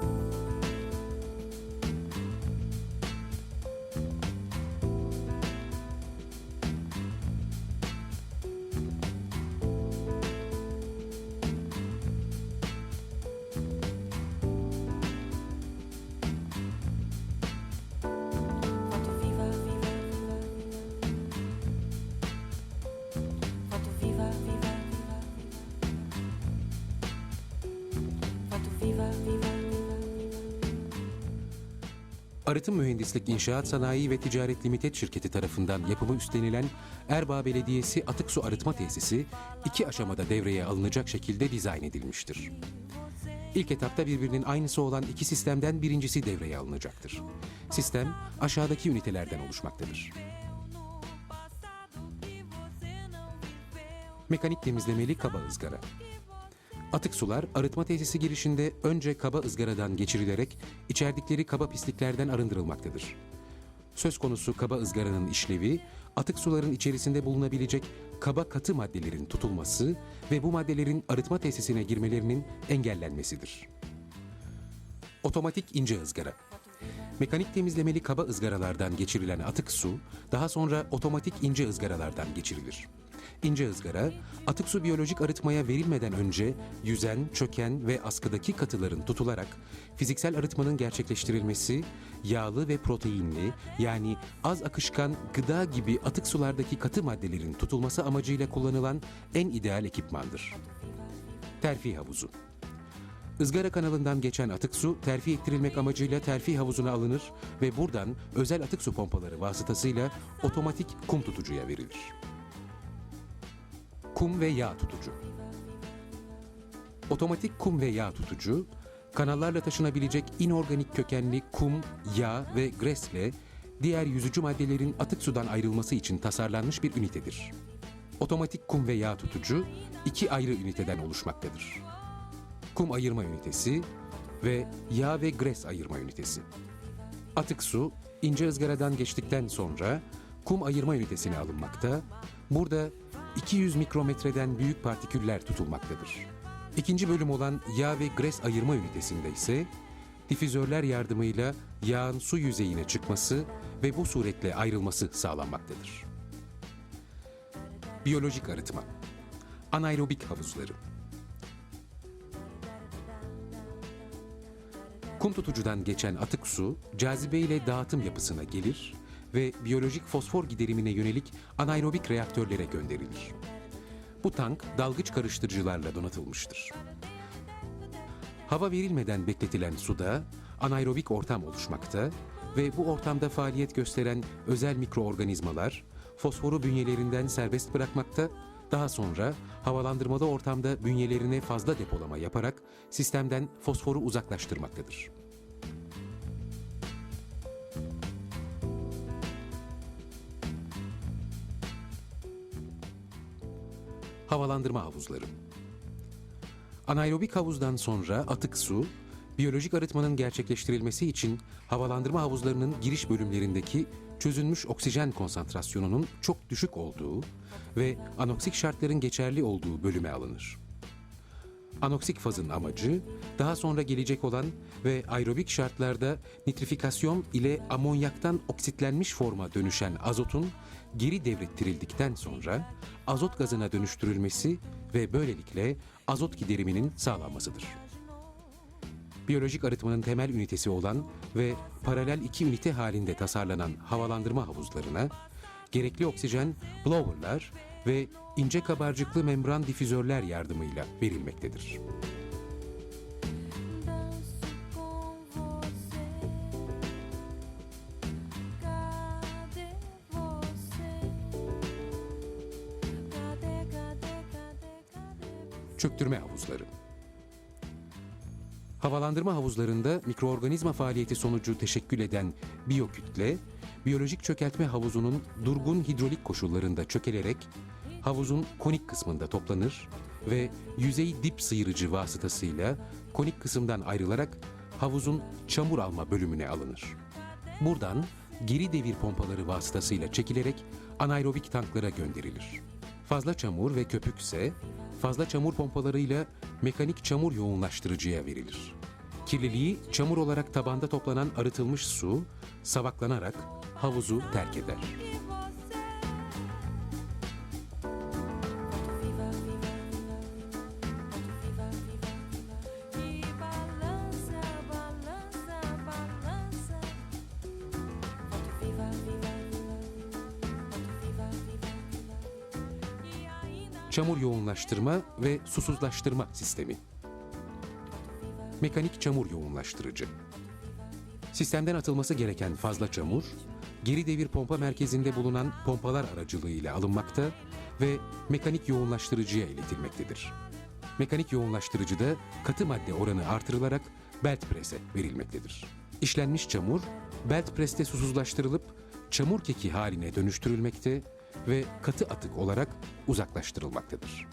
Bye. Arıtım Mühendislik İnşaat Sanayi ve Ticaret Limited şirketi tarafından yapımı üstlenilen Erbaa Belediyesi Atık Su Arıtma Tesisi iki aşamada devreye alınacak şekilde dizayn edilmiştir. İlk etapta birbirinin aynısı olan iki sistemden birincisi devreye alınacaktır. Sistem aşağıdaki ünitelerden oluşmaktadır. Mekanik temizlemeli kaba ızgara. Atık sular arıtma tesisi girişinde önce kaba ızgaradan geçirilerek içerdikleri kaba pisliklerden arındırılmaktadır. Söz konusu kaba ızgaranın işlevi, atık suların içerisinde bulunabilecek kaba katı maddelerin tutulması ve bu maddelerin arıtma tesisine girmelerinin engellenmesidir. Otomatik ince ızgara. Mekanik temizlemeli kaba ızgaralardan geçirilen atık su, daha sonra otomatik ince ızgaralardan geçirilir. İnce ızgara, atık su biyolojik arıtmaya verilmeden önce yüzen, çöken ve askıdaki katıların tutularak fiziksel arıtmanın gerçekleştirilmesi, yağlı ve proteinli yani az akışkan gıda gibi atık sulardaki katı maddelerin tutulması amacıyla kullanılan en ideal ekipmandır. Terfi havuzu. Izgara kanalından geçen atık su terfi ettirilmek amacıyla terfi havuzuna alınır ve buradan özel atık su pompaları vasıtasıyla otomatik kum tutucuya verilir. Kum ve yağ tutucu. Otomatik kum ve yağ tutucu, kanallarla taşınabilecek inorganik kökenli kum, yağ ve gresle diğer yüzücü maddelerin atık sudan ayrılması için tasarlanmış bir ünitedir. Otomatik kum ve yağ tutucu iki ayrı üniteden oluşmaktadır kum ayırma ünitesi ve yağ ve gres ayırma ünitesi. Atık su ince ızgaradan geçtikten sonra kum ayırma ünitesine alınmakta. Burada 200 mikrometreden büyük partiküller tutulmaktadır. İkinci bölüm olan yağ ve gres ayırma ünitesinde ise difüzörler yardımıyla yağın su yüzeyine çıkması ve bu suretle ayrılması sağlanmaktadır. Biyolojik arıtma Anaerobik havuzları Kum tutucudan geçen atık su cazibe ile dağıtım yapısına gelir ve biyolojik fosfor giderimine yönelik anaerobik reaktörlere gönderilir. Bu tank dalgıç karıştırıcılarla donatılmıştır. Hava verilmeden bekletilen suda anaerobik ortam oluşmakta ve bu ortamda faaliyet gösteren özel mikroorganizmalar fosforu bünyelerinden serbest bırakmakta, daha sonra havalandırmalı ortamda bünyelerine fazla depolama yaparak sistemden fosforu uzaklaştırmaktadır. Havalandırma havuzları Anaerobik havuzdan sonra atık su, biyolojik arıtmanın gerçekleştirilmesi için havalandırma havuzlarının giriş bölümlerindeki çözünmüş oksijen konsantrasyonunun çok düşük olduğu ve anoksik şartların geçerli olduğu bölüme alınır. Anoksik fazın amacı daha sonra gelecek olan ve aerobik şartlarda nitrifikasyon ile amonyaktan oksitlenmiş forma dönüşen azotun geri devrettirildikten sonra azot gazına dönüştürülmesi ve böylelikle azot gideriminin sağlanmasıdır. Biyolojik arıtmanın temel ünitesi olan ve paralel iki ünite halinde tasarlanan havalandırma havuzlarına gerekli oksijen blowerlar ve ince kabarcıklı membran difüzörler yardımıyla verilmektedir. Danço com Havalandırma havuzlarında mikroorganizma faaliyeti sonucu teşekkül eden biyokütle, biyolojik çökeltme havuzunun durgun hidrolik koşullarında çökelerek havuzun konik kısmında toplanır ve yüzey dip sıyırıcı vasıtasıyla konik kısımdan ayrılarak havuzun çamur alma bölümüne alınır. Buradan geri devir pompaları vasıtasıyla çekilerek anaerobik tanklara gönderilir. Fazla çamur ve köpük ise fazla çamur pompalarıyla mekanik çamur yoğunlaştırıcıya verilir. kirliliği çamur olarak tabanda toplanan arıtılmış su savaklanarak havuzu terk eder. que você. Çamur yoğunlaştırma ve susuzlaştırma sistemi. Mekanik çamur yoğunlaştırıcı. Sistemden atılması gereken fazla çamur, geri devir pompa merkezinde bulunan pompalar aracılığıyla alınmakta ve mekanik yoğunlaştırıcıya iletilmektedir. Mekanik yoğunlaştırıcıda katı madde oranı artırılarak belt press'e verilmektedir. İşlenmiş çamur, belt press'te susuzlaştırılıp çamur keki haline dönüştürülmekte ve katı atık olarak uzaklaştırılmaktadır.